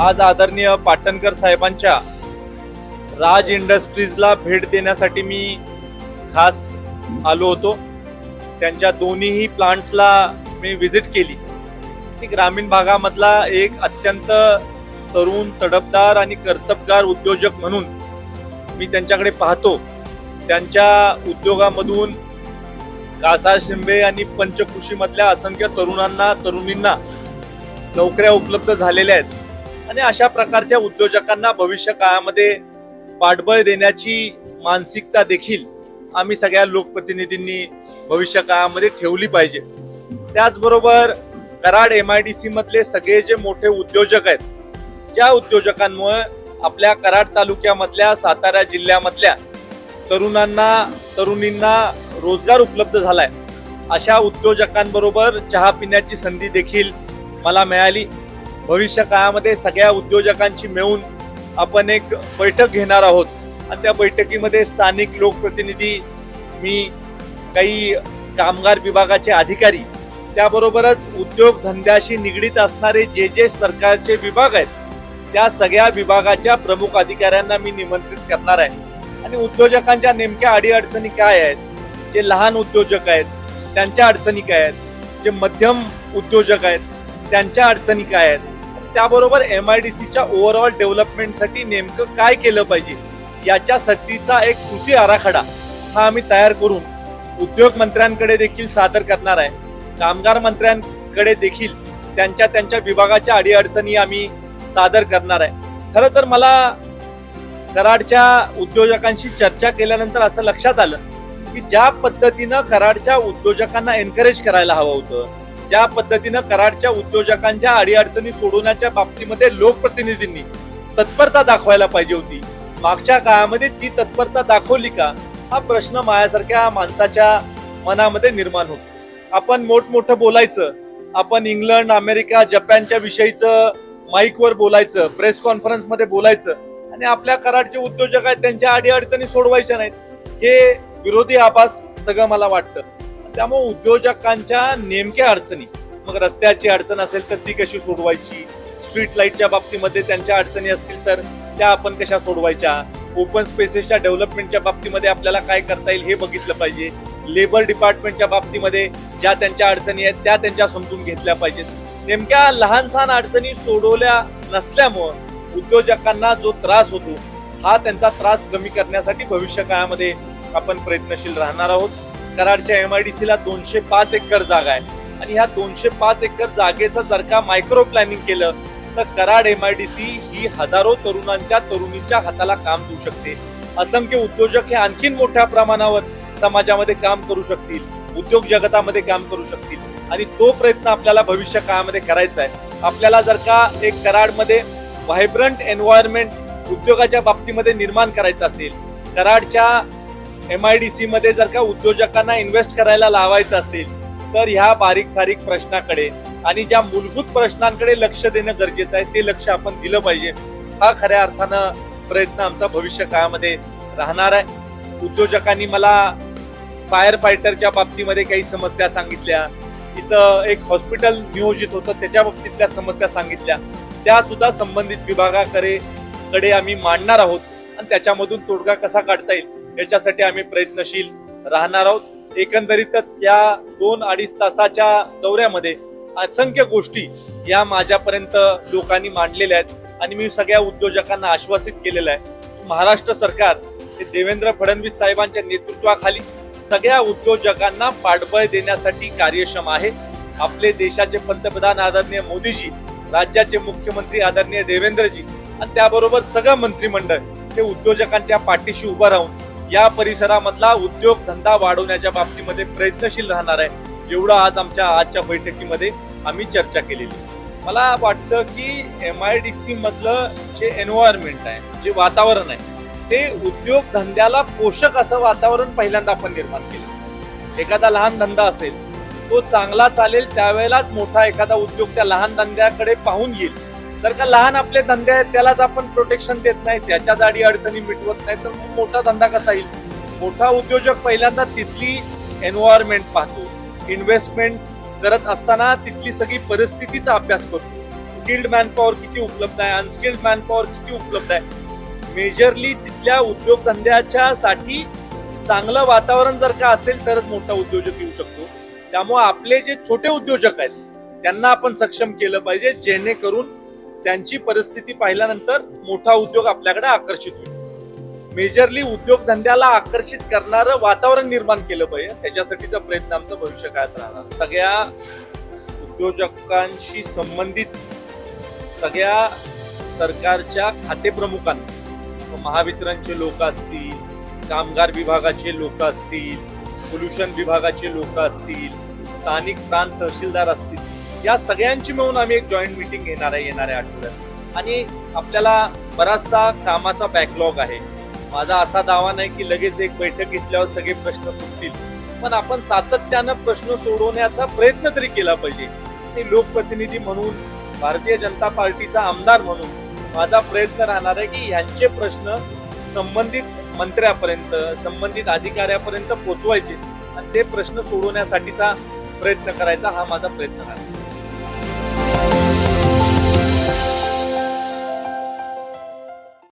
आज आदरणीय पाटणकर साहेबांच्या राज इंडस्ट्रीजला भेट देण्यासाठी मी खास आलो होतो. त्यांच्या दोन्हीही प्लांट्सला मी व्हिजिट केली. ती ग्रामीण भागामधला एक अत्यंत तरुण तडफदार आणि कर्तबगार उद्योजक म्हणून मी त्यांच्याकडे पाहतो. त्यांच्या उद्योगामधून कासार शिंबे आणि पंचकृषीमधल्या असंख्य तरुणांना तरुणींना नोकऱ्या उपलब्ध झालेल्या आहेत. आणि अशा प्रकारच्या उद्योजकांना भविष्य काळामध्ये पाठबळ देण्याची मानसिकता देखील आम्ही सगळ्या लोकप्रतिनिधींनी भविष्य काळामध्ये ठेवली पाहिजे. त्याचबरोबर Karad M I D C मधले सगळे जे मोठे उद्योजक आहेत त्या उद्योजकांमुळे आपल्या कराड तालुक्यामधल्या सातारा जिल्ह्यामधल्या तरुणांना तरुणींना रोजगार उपलब्ध झालाय. अशा उद्योजकांबरोबर चहा पिण्याची संधी देखील मला मिळाली. भविष्य काळामध्ये सगळ्या उद्योजकांची मिळून आपण एक बैठक घेणार आहोत. आणि त्या बैठकीमध्ये स्थानिक लोकप्रतिनिधी मी काही कामगार विभागाचे अधिकारी त्याबरोबरच उद्योगधंद्याशी निगडीत असणारे जे जे सरकारचे विभाग आहेत त्या सगळ्या विभागाच्या प्रमुख अधिकाऱ्यांना मी निमंत्रित करणार आहे. आणि उद्योजकांच्या नेमक्या अडीअडचणी काय आहेत? जे लहान उद्योजक आहेत त्यांच्या अडचणी काय आहेत? जे मध्यम उद्योजक आहेत त्यांच्या अडचणी काय आहेत? त्याबरोबर एम आय डी सीच्या ओव्हरऑल डेव्हलपमेंटसाठी नेमकं काय केलं पाहिजे? याच्यासाठीचा एक कृती आराखडा हा आम्ही तयार करून उद्योग मंत्र्यांकडे देखील सादर करणार आहे. कामगार मंत्र्यांकडे देखील त्यांच्या त्यांच्या विभागाच्या अडीअडचणी आम्ही सादर करणार आहे. खरं तर मला कराडच्या उद्योजकांशी चर्चा केल्यानंतर असं लक्षात आलं की ज्या पद्धतीनं कराडच्या उद्योजकांना एनकरेज करायला हवं होतं ज्या पद्धतीनं कराडच्या उद्योजकांच्या अडीअडचणी सोडवण्याच्या बाबतीमध्ये लोकप्रतिनिधींनी तत्परता दाखवायला पाहिजे होती. मागच्या काळामध्ये ती तत्परता दाखवली का? हा प्रश्न माझ्यासारख्या माणसाच्या मनामध्ये निर्माण होतो. आपण मोठमोठं बोलायचं आपण इंग्लंड अमेरिका जपानच्या विषयीचं माईकवर बोलायचं प्रेस कॉन्फरन्समध्ये बोलायचं आणि आपल्या कराडचे उद्योजक आहेत त्यांच्या अडीअडचणी सोडवायच्या नाहीत हे विरोधी आभास सगळं मला वाटतं. त्यामुळे उद्योजकांच्या नेमक्या अडचणी. मग रस्त्याची अडचण असेल तर ती कशी सोडवायची? स्ट्रीट लाईटच्या बाबतीमध्ये त्यांच्या अडचणी असतील तर त्या आपण कशा सोडवायच्या? ओपन स्पेसेसच्या डेव्हलपमेंटच्या बाबतीमध्ये आपल्याला काय करता येईल हे बघितलं पाहिजे. लेबर डिपार्टमेंटच्या बाबतीमध्ये ज्या त्यांच्या अडचणी आहेत त्या त्यांच्या समजून घेतल्या पाहिजेत. नेमक्या लहान सहान अडचणी सोडवल्या नसल्यामुळं उद्योजकांना जो त्रास होतो हा त्यांचा त्रास कमी करण्यासाठी भविष्य काळामध्ये आपण प्रयत्नशील राहणार आहोत. कराडच्या एम आय डी सीला दोनशे पाच एकर जागा आहे. आणि ह्या दोनशे पाच एकर जागेचं जर का मायक्रो प्लॅनिंग केलं तर Karad M I D C ही हजारो तरुणांच्या तरुणींच्या हाताला काम देऊ शकते. असंख्य उद्योजक हे आणखीन मोठ्या प्रमाणावर समाजामध्ये काम करू शकतील उद्योग जगतामध्ये काम करू शकतील. आणि तो प्रयत्न आपल्याला भविष्य काळामध्ये करायचा आहे. आपल्याला जर का एक कराडमध्ये व्हायब्रंट एन्व्हायरमेंट उद्योगाच्या बाबतीमध्ये निर्माण करायचं असेल कराडच्या एम आय डी सी मध्ये जर का उद्योजकांना इन्व्हेस्ट करायला लावायचं असेल तर ह्या बारीक सारीक प्रश्नाकडे आणि ज्या मूलभूत प्रश्नांकडे लक्ष देणं गरजेचं आहे ते लक्ष आपण दिलं पाहिजे. हा खऱ्या अर्थानं प्रयत्न आमचा भविष्य काळामध्ये राहणार आहे. उद्योजकांनी मला फायर फायटरच्या बाबतीमध्ये काही समस्या सांगितल्या. इथं एक हॉस्पिटल नियोजित होतं त्याच्या बाबतीतल्या समस्या सांगितल्या. त्या सुद्धा संबंधित विभागाकडे कडे आम्ही मांडणार आहोत. आणि त्याच्यामधून तोडगा कसा काढता येईल? याच्यासाठी आम्ही प्रयत्नशील राहणार आहोत. एकंदरीतच या दोन अडीच तासाच्या दौऱ्यामध्ये असंख्य गोष्टी या माझ्यापर्यंत लोकांनी मांडलेल्या आहेत आणि मी सगळ्या उद्योजकांना आश्वासित केलेलं आहे. महाराष्ट्र सरकार हे देवेंद्र फडणवीस साहेबांच्या नेतृत्वाखाली सगळ्या उद्योजकांना पाठबळ देण्यासाठी कार्यक्षम आहे. आपले देशाचे पंतप्रधान आदरणीय मोदीजी राज्याचे मुख्यमंत्री आदरणीय देवेंद्रजी आणि त्याबरोबर सगळं मंत्रिमंडळ हे उद्योजकांच्या पाठीशी उभं राहून या परिसरामधला उद्योग धंदा वाढवण्याच्या बाबतीमध्ये प्रयत्नशील राहणार आहे. एवढं आज आमच्या आजच्या बैठकीमध्ये आम्ही चर्चा केलेली. मला वाटतं की एम आय डी सी मधलं जे एन्व्हायरमेंट आहे जे वातावरण आहे ते उद्योग धंद्याला पोषक असं वातावरण पहिल्यांदा आपण निर्माण केलं. एखादा लहान धंदा असेल तो चांगला चालेल त्यावेळेलाच मोठा एखादा उद्योग त्या लहान धंद्याकडे पाहून येईल. जर का लहान आपले धंदे आहेत त्यालाच आपण प्रोटेक्शन देत नाही त्याच्या जाडी अडचणी मिटवत नाही तर मग मोठा धंदा कसा येईल? मोठा उद्योजक पहिल्यांदा तिथली एन्व्हायरमेंट पाहतो. इन्व्हेस्टमेंट करत असताना तिथली सगळी परिस्थितीचा अभ्यास करतो. स्किल्ड मॅनपॉवर किती उपलब्ध आहे? अनस्किल्ड मॅनपॉवर किती उपलब्ध आहे? मेजरली तिथल्या उद्योगधंद्याच्या साठी चांगलं वातावरण जर का असेल तरच मोठा उद्योजक येऊ शकतो. त्यामुळे आपले जे छोटे उद्योजक आहेत त्यांना आपण सक्षम केलं पाहिजे जेणेकरून त्यांची परिस्थिती पाहिल्यानंतर मोठा उद्योग आपल्याकडे आकर्षित होईल. मेजरली उद्योगधंद्याला आकर्षित करणारं वातावरण निर्माण केलं पाहिजे. त्याच्यासाठीचा प्रयत्न आमचं भविष्य काळात राहणार. सगळ्या उद्योजकांशी संबंधित सगळ्या सरकारच्या खातेप्रमुखांना महावितरणचे लोक असतील कामगार विभागाचे लोक असतील पोल्युशन विभागाचे लोक असतील स्थानिक प्रांत तहसीलदार असतील या सगळ्यांची मिळून आम्ही एक जॉईंट मिटिंग घेणार आहे येणाऱ्या आठवड्यात. आणि आपल्याला बराचसा कामाचा बॅकलॉग आहे. माझा असा दावा नाही की लगेच एक बैठक घेतल्यावर सगळे प्रश्न सुटतील. पण आपण सातत्यानं प्रश्न सोडवण्याचा प्रयत्न तरी केला पाहिजे. ते लोकप्रतिनिधी म्हणून भारतीय जनता पार्टीचा आमदार म्हणून माझा प्रयत्न राहणार आहे की ह्यांचे प्रश्न संबंधित मंत्र्यापर्यंत संबंधित अधिकाऱ्यापर्यंत पोचवायचे. आणि ते प्रश्न सोडवण्यासाठीचा प्रयत्न करायचा हा माझा प्रयत्न राहणार